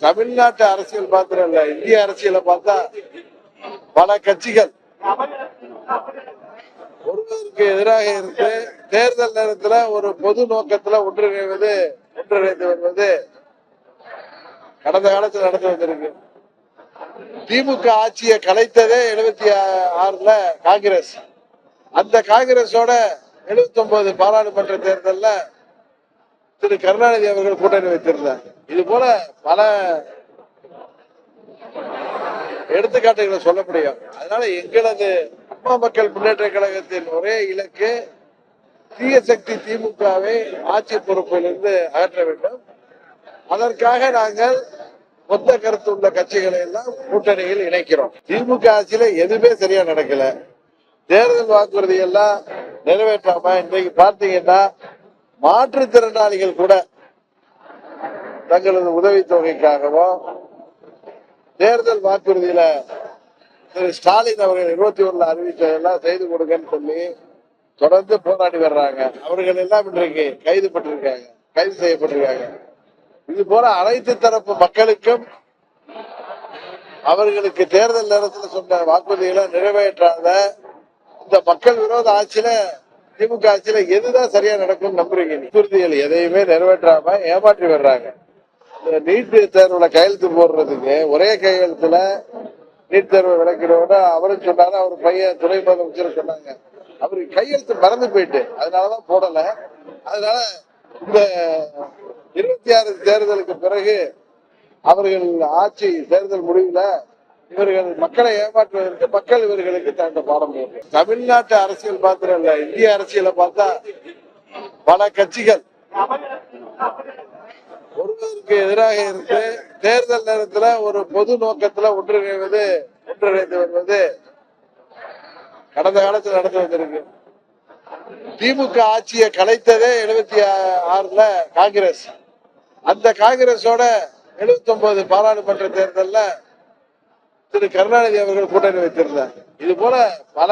தமிழ்நாட்டு அரசியல் பாத்திரம் இல்ல இந்திய அரசியலை பார்த்தா பல கட்சிகள். ஒருவருக்கு எதிராக இருந்து தேர்தல் நேரத்துல ஒரு பொது நோக்கத்துல ஒன்றிணைவது ஒன்றிணைந்து வருவது கடந்த காலத்தில் நடந்து வந்திருக்கு. திமுக ஆட்சியை கலைத்ததே எழுபத்தி ஆறுல காங்கிரஸ். அந்த காங்கிரஸோட எழுபத்தி ஒன்பது பாராளுமன்ற தேர்தலில் திரு கருணாநிதி அவர்கள் கூட்டணி வைத்திருந்தார். இது போல பல எடுத்துக்காட்டுகளை சொல்ல முடியும். அதனால எங்களது அம்மா மக்கள் முன்னேற்ற கழகத்தின் ஒரே இலக்கு தீய சக்தி திமுகவை ஆட்சி பொறுப்பிலிருந்து அகற்ற வேண்டும். அதற்காக நாங்கள் மொத்த கருத்து உள்ள கட்சிகளை எல்லாம் கூட்டணியில் இணைக்கிறோம். திமுக ஆட்சியில எதுவுமே சரியா நடக்கல. தேர்தல் வாக்குறுதி எல்லாம் நிறைவேற்றாம? இன்றைக்கு பார்த்தீங்கன்னா மாற்றுத்திறனாளிகள் கூட தங்களது உதவித்தொகைக்காகவும் தேர்தல் வாக்குறுதியில திரு ஸ்டாலின் அவர்கள் இருபத்தி ஒண்ணுல அறிவிச்சதெல்லாம் செய்து கொடுங்கன்னு சொல்லி தொடர்ந்து போராடி வர்றாங்க. அவர்கள் எல்லாம் இன்றைக்கு கைது பட்டிருக்காங்க கைது செய்யப்பட்டிருக்காங்க. இது போல அனைத்து தரப்பு மக்களுக்கும் அவர்களுக்கு தேர்தல் நேரத்தில் சொன்ன வாக்குறுதிகளை நிறைவேற்றாத இந்த மக்கள் விரோத ஆட்சியில திமுக ஆட்சியில எதுதான் சரியா நடக்கும் நம்புறீங்க வாக்குறுதிகள் எதையுமே நிறைவேற்றாம ஏமாற்றி வர்றாங்க. நீட் தேர்வுல கையெழுத்து போடுறதுக்கு ஒரே கையெழுத்துல நீட் தேர்வை விளக்கிறோட அவரும் சொன்னாரு அவர் பையன் துணை முதலமைச்சர் சொன்னாங்க. அவரு கையெழுத்து மறந்து போயிட்டு அதனாலதான் போடல. அதனால இந்த இருபத்தி ஆறு தேர்தலுக்கு பிறகு அவர்கள் ஆட்சி தேர்தல் முடிவுல இவர்கள் மக்களை ஏமாற்றுவதற்கு மக்கள் இவர்களுக்கு தகுந்த பாடம் தமிழ்நாட்டு அரசியல் மாத்திரம் இல்ல இந்திய அரசியலை பார்த்தா பல கட்சிகள் அரசுக்கு எதிராக இருந்து தேர்தல் நேரத்துல ஒரு பொது நோக்கத்துல ஒன்றிணைவது ஒன்றிணைந்து வருவது கடந்த காலத்தில் நடந்து வந்திருக்கு. திமுக ஆட்சியை கலைத்ததே எழுபத்தி ஆறுல காங்கிரஸ். அந்த காங்கிரஸோட எழுபத்தி ஒன்பது பாராளுமன்ற தேர்தல்ல திரு கருணாநிதி அவர்கள் கூட்டணி வைத்திருந்தார். இது போல பல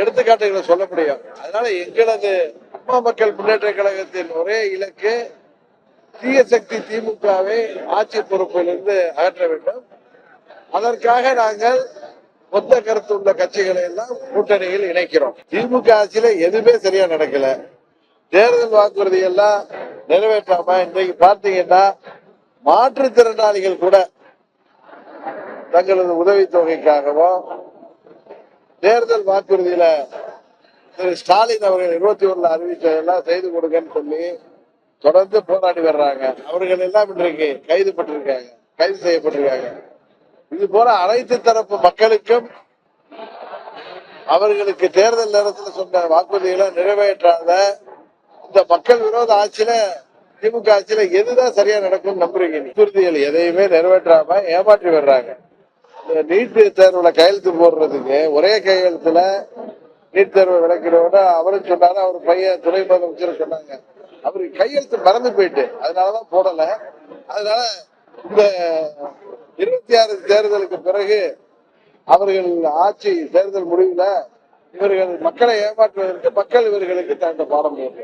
எடுத்துக்காட்டுகளை சொல்ல முடியும். அதனால எங்களது அம்மா மக்கள் முன்னேற்ற கழகத்தின் ஒரே இலக்கு தீய சக்தி திமுகவை ஆட்சி பொறுப்பிலிருந்து அகற்ற வேண்டும். அதற்காக நாங்கள் ஒத்த கருத்து உள்ள கட்சிகளை எல்லாம் கூட்டணியில் இணைக்கிறோம். திமுக ஆட்சியில எதுவுமே சரியா நடக்கல. தேர்தல் வாக்குறுதி எல்லாம் நிறைவேற்றாம இன்றைக்கு பார்த்தீங்கன்னா மாற்றுத்திறனாளிகள் கூட தங்களது உதவித்தொகைக்காகவும் தேர்தல் வாக்குறுதியில திரு ஸ்டாலின் அவர்கள் இருபத்தி ஒண்ணுல அறிவிச்சதெல்லாம் செய்து கொடுங்கன்னு சொல்லி தொடர்ந்து போராடி வர்றாங்க. அவர்கள் எல்லாம் இன்றைக்கு கைது பட்டிருக்காங்க. கைது செய்யப்பட்டிருக்காங்க. இது போல அனைத்து தரப்பு மக்களுக்கும் அவர்களுக்கு தேர்தல் நேரத்தில் சொன்ன வாக்குறுதிகளை நிறைவேற்றாத இந்த மக்கள் விரோத ஆட்சியில திமுக ஆட்சியில எதுதான் சரியா நடக்கும் நம்புறீங்க வாக்குறுதிகள் எதையுமே நிறைவேற்றாம ஏமாற்றி வர்றாங்க. இந்த நீட் தேர்வுல கையெழுத்து போடுறதுக்கு ஒரே கையெழுத்துல நீட் தேர்வை விளக்கிறோட அவரும் சொன்னாரு அவர் பையன் துணை முதலமைச்சர் சொன்னாங்க. அவரு கையெழுத்து மறந்து போயிட்டு அதனாலதான் போடல. அதனால இந்த இருபத்தி ஆறு தேர்தலுக்கு பிறகு அவர்கள் ஆட்சி தேர்தல் முடிவுல இவர்கள் மக்களை ஏமாற்றுவதற்கு மக்கள் இவர்களுக்கு தகுந்த பாடம் போடும்